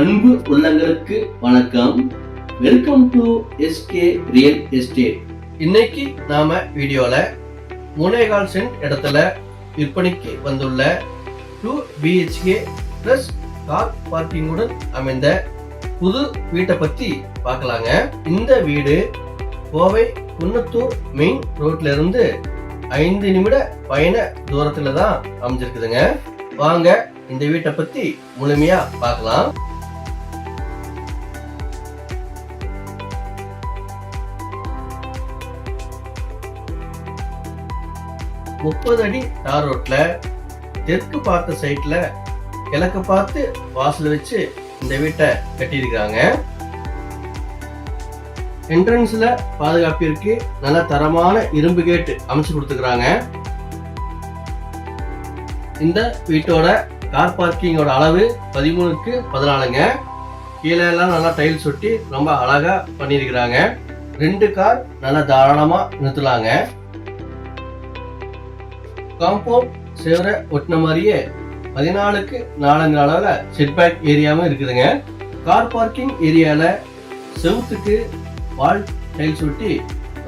அன்பு உள்ளங்களுக்கு வணக்கம். Welcome to SK real estate இன்னைக்கு நாம வீடியோல மூணேகால் சென்ட் இடத்துல விற்பனைக்கு வந்துள்ள டூ பிஹெச்கே பிளஸ் கார் பார்க்கிங்குடன் அமைந்த புது வீட்டை பத்தி பார்க்கலாங்க. இந்த வீடு கோவை குன்னத்தூர் மெயின் ரோட்ல இருந்து ஐந்து நிமிட பயண தூரத்துல தான் அமைஞ்சிருக்குதுங்க. வாங்க இந்த வீட்டை பத்தி முழுமையா பார்க்கலாம். முப்பது அடி தார் ரோட்டில் தெற்கு பார்த்த சைட்டில் கிழக்கு பார்த்து வாசல் வச்சு இந்த வீட்டை கட்டியிருக்காங்க என்ட்ரன்ஸில் பாதுகாப்பிற்கு நல்ல தரமான இரும்பு கேட்டு அமைச்சு கொடுத்துக்கிறாங்க இந்த வீட்டோட கார் பார்க்கிங்கோட அளவு பதிமூணுக்கு பதினாலுங்க. கீழே எல்லாம் நல்லா டைல்ஸ் ஒட்டி ரொம்ப அழகா பண்ணியிருக்கிறாங்க. ரெண்டு கார் நல்லா தாராளமாக நிறுத்தலாங்க. காம்பவுண்ட் சேவரை ஒட்டின மாதிரியே பதினாலுக்கு நாலஞ்சு அளவில் செட்பேக் ஏரியாவும் இருக்குதுங்க. கார் பார்க்கிங் ஏரியாவில் செவுத்துக்கு வால் டைல்ஸ் ஒட்டி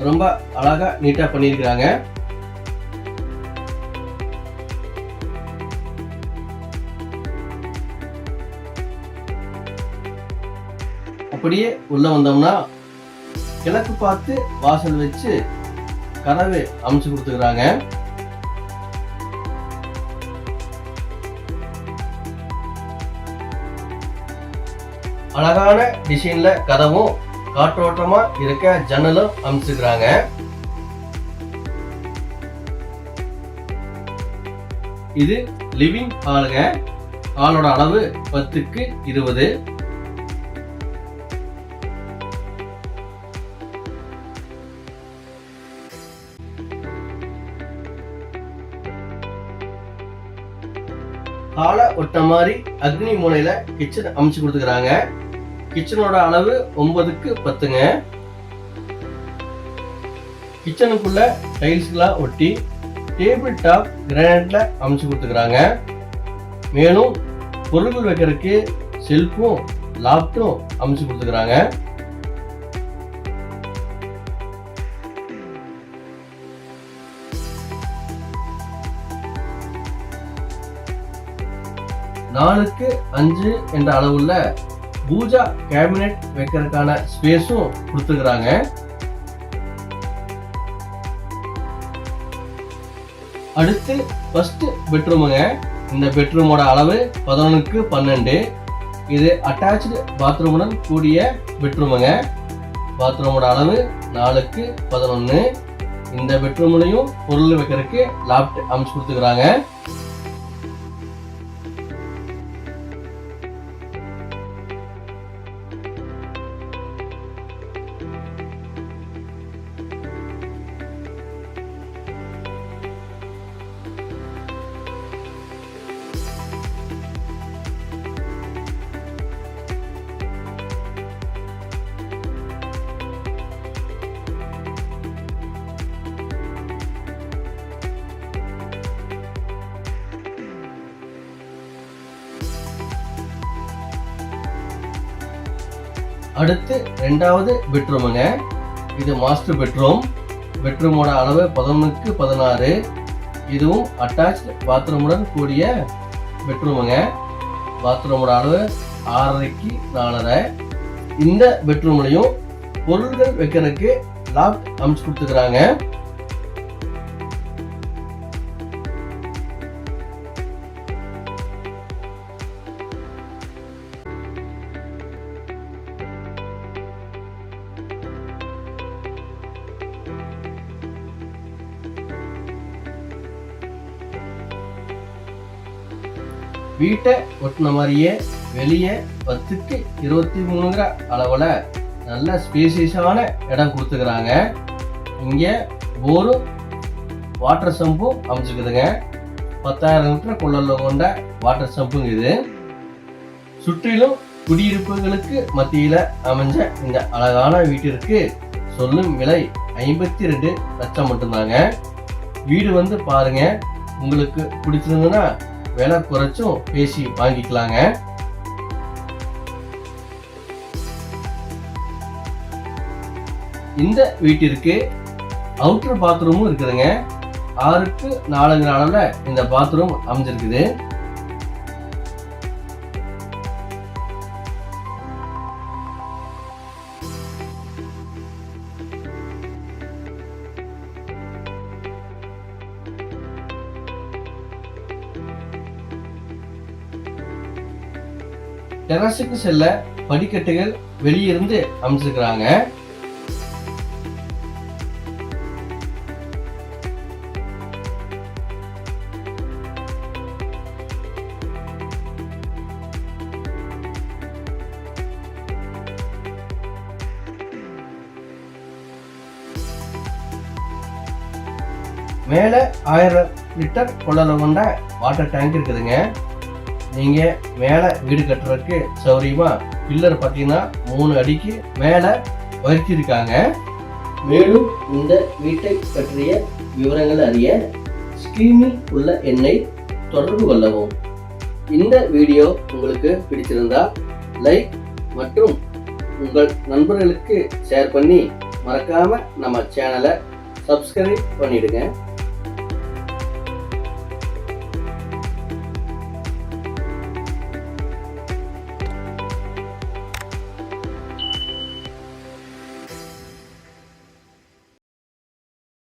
ரொம்ப அழகா நீட்டாக பண்ணியிருக்கிறாங்க. அப்படியே உள்ள வந்தோம்னா கிழக்கு பார்த்து வாசல் வச்சு கதவு அமைச்சு கொடுத்துக்கிறாங்க. அழகான டிசைன்ல கதவும் காற்றோட்டமா இருக்க ஜன்னலும் அமைச்சுக்கிறாங்க. இது லிவிங் ஹாலுங்க ஹாலோட அளவு பத்துக்கு இருபது. ஹாலை ஒட்ட மாதிரி அக்னி மூலையில கிச்சன் அமைச்சு கொடுத்துக்கிறாங்க. கிச்சனோட அளவு ஒன்பதுக்கு பத்துங்க. கிச்சனுக்குள்ள டைல்ஸ்லாம் ஒட்டி டேபிள் டாப் கிரானைட்ல அமைச்சு கொடுத்துக்கிறாங்க. மேலும் பொருள்கள் வைக்கிறதுக்கு செல்ஃபும் லாப்டும் அமைச்சு கொடுத்துக்கிறாங்க. நாலுக்கு அஞ்சு என்ற அளவுள்ள பூஜா கேபினெட் வைக்கிறதுக்கான ஸ்பேஸும் கொடுத்துருக்குறாங்க. அடுத்து ஃபர்ஸ்ட் பெட்ரூமுங்க இந்த பெட்ரூமோட அளவு பதினொன்றுக்கு பன்னெண்டு. இது அட்டாச்சு பாத்ரூமுடன் கூடிய பெட்ரூமுங்க பாத்ரூமோட அளவு நாலுக்கு பதினொன்று இந்த பெட்ரூம்லையும் பொருள் வைக்கிறதுக்கு லாப்ட் அமைச்சு கொடுத்துக்கிறாங்க அடுத்து ரெண்டாவது பெட்ரூமுங்க. இது மாஸ்டர் பெட்ரூம். பெட்ரூமோட அளவு பதினொன்றுக்கு பதினாறு. இதுவும் அட்டாச் பாத்ரூமுடன் கூடிய பெட்ரூமுங்க. பாத்ரூமோட அளவு ஆறரைக்கு நாலரை. இந்த பெட்ரூம்லையும் பொருள்கள் வைக்கிறதுக்கு லாக் அமைச்சு கொடுத்துக்கிறாங்க வீட்டை ஒட்டின மாதிரியே வெளியே பத்துக்கு இருபத்தி மூணுங்கிற அளவில் நல்ல ஸ்பேசியஸான இடம் கொடுத்துக்கிறாங்க. இங்கே போரும் வாட்டர் சம்பும் அமைச்சுக்குதுங்க பத்தாயிரம் லிட்டர் கொள்ளல கொண்ட வாட்டர் சம்புங்க இது. சுற்றிலும் குடியிருப்புகளுக்கு மத்தியில் அமைஞ்ச இந்த அழகான வீட்டிற்கு சொல்லும் விலை ஐம்பத்தி ரெண்டு லட்சம் மட்டும்தாங்க. வீடு வந்து பாருங்க உங்களுக்கு பிடிச்சிருந்ததுன்னா விலை குறைச்சும் பேசி வாங்கிக்கலாங்க. இந்த வீட்டிற்கு அவுட்டர் பாத்ரூமும் இருக்குதுங்க. ஆறுக்கு நாலுங்கிற அளவில் இந்த பாத்ரூம் அமைஞ்சிருக்குது. டெரஸுக்கு செல்ல படிக்கட்டுகள் வெளியிருந்து அமைச்சிருக்கிறாங்க. மேலே ஆயிரம் லிட்டர் கொள்ளளவு கொண்ட வாட்டர் டேங்க் இருக்குதுங்க. நீங்கள் மேலே வீடு கட்டுறதுக்கு சௌரியமாக பில்லர் பார்த்தீங்கன்னா மூணு அடிக்கு மேலே வரிச்சிருக்காங்க. மேலும் இந்த வீட்டை பற்றிய விவரங்கள் அறிய ஸ்கிரீனில் உள்ள எண்ணை தொடர்பு கொள்ளவும். இந்த வீடியோ உங்களுக்கு பிடிச்சிருந்தா லைக் மற்றும் உங்கள் நண்பர்களுக்கு ஷேர் பண்ணி மறக்காம நம்ம சேனலை சப்ஸ்கிரைப் பண்ணிடுங்க.